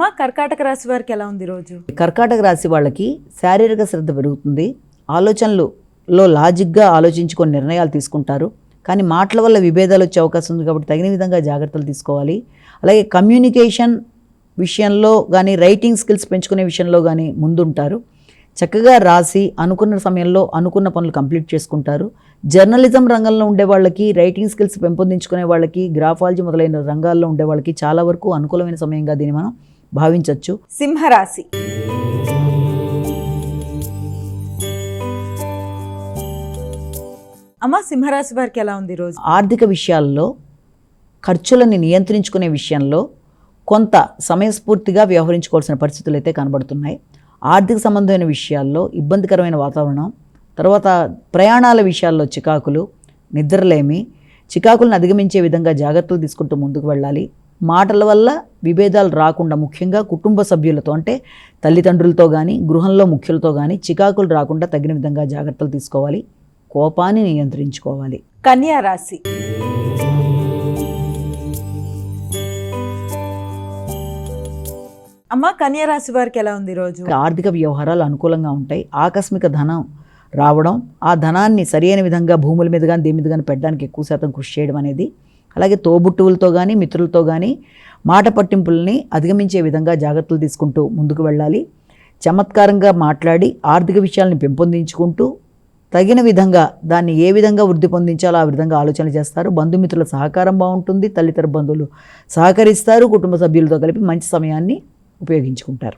అమ్మ కర్కాటక రాశి వారికి ఎలా ఉంది రోజు? కర్కాటక రాశి వాళ్ళకి శారీరక శ్రద్ధ పెరుగుతుంది. ఆలోచనలలో లాజిక్గా ఆలోచించుకొని నిర్ణయాలు తీసుకుంటారు. కానీ మాటల వల్ల విభేదాలు వచ్చే అవకాశం ఉంది కాబట్టి తగిన విధంగా జాగ్రత్తలు తీసుకోవాలి. అలాగే కమ్యూనికేషన్ విషయంలో కానీ రైటింగ్ స్కిల్స్ పెంచుకునే విషయంలో కానీ ముందుంటారు. చక్కగా రాసి అనుకున్న సమయంలో అనుకున్న పనులు కంప్లీట్ చేసుకుంటారు. జర్నలిజం రంగంలో ఉండే వాళ్ళకి రైటింగ్ స్కిల్స్ పెంపొందించుకునే వాళ్ళకి గ్రాఫాలజీ మొదలైన రంగాల్లో ఉండే వాళ్ళకి చాలా వరకు అనుకూలమైన సమయంగా దీన్ని మనం భావించవచ్చు సింహరాశి. అమ్మ సింహరాశి వారికి ఎలా ఉంది రోజు? ఆర్థిక విషయాల్లో ఖర్చులని నియంత్రించుకునే విషయంలో కొంత సమయస్ఫూర్తిగా వ్యవహరించుకోవాల్సిన పరిస్థితులు అయితే కనబడుతున్నాయి. ఆర్థిక సంబంధమైన విషయాల్లో ఇబ్బందికరమైన వాతావరణం తర్వాత ప్రయాణాల విషయాల్లో చికాకులు నిద్రలేమి చికాకులను అధిగమించే విధంగా జాగ్రత్తలు తీసుకుంటూ ముందుకు వెళ్ళాలి. మాటల వల్ల విభేదాలు రాకుండా ముఖ్యంగా కుటుంబ సభ్యులతో అంటే తల్లిదండ్రులతో కానీ గృహంలో ముఖ్యులతో కానీ చికాకులు రాకుండా తగిన విధంగా జాగ్రత్తలు తీసుకోవాలి. కోపాన్ని నియంత్రించుకోవాలి. కన్యా రాశి. అమ్మ కన్యా రాశి వారికి ఎలా ఉంది రోజు? ఆర్థిక వ్యవహారాలు అనుకూలంగా ఉంటాయి. ఆకస్మిక ధనం రావడం ఆ ధనాన్ని సరైన విధంగా భూముల మీద కానీ దేని మీద కానీ పెట్టడానికి ఎక్కువ శాతం కృషి చేయడం అనేది అలాగే తోబుట్టువులతో కానీ మిత్రులతో కానీ మాట పట్టింపుల్ని అధిగమించే విధంగా జాగ్రత్తలు తీసుకుంటూ ముందుకు వెళ్ళాలి. చమత్కారంగా మాట్లాడి ఆర్థిక విషయాల్ని పెంపొందించుకుంటూ తగిన విధంగా దాన్ని ఏ విధంగా వృద్ధి పొందించాలో ఆ విధంగా ఆలోచన చేస్తారు. బంధుమిత్రుల సహకారం బాగుంటుంది. తల్లితర బంధువులు సహకరిస్తారు. కుటుంబ సభ్యులతో కలిపి మంచి సమయాన్ని ఉపయోగించుకుంటారు.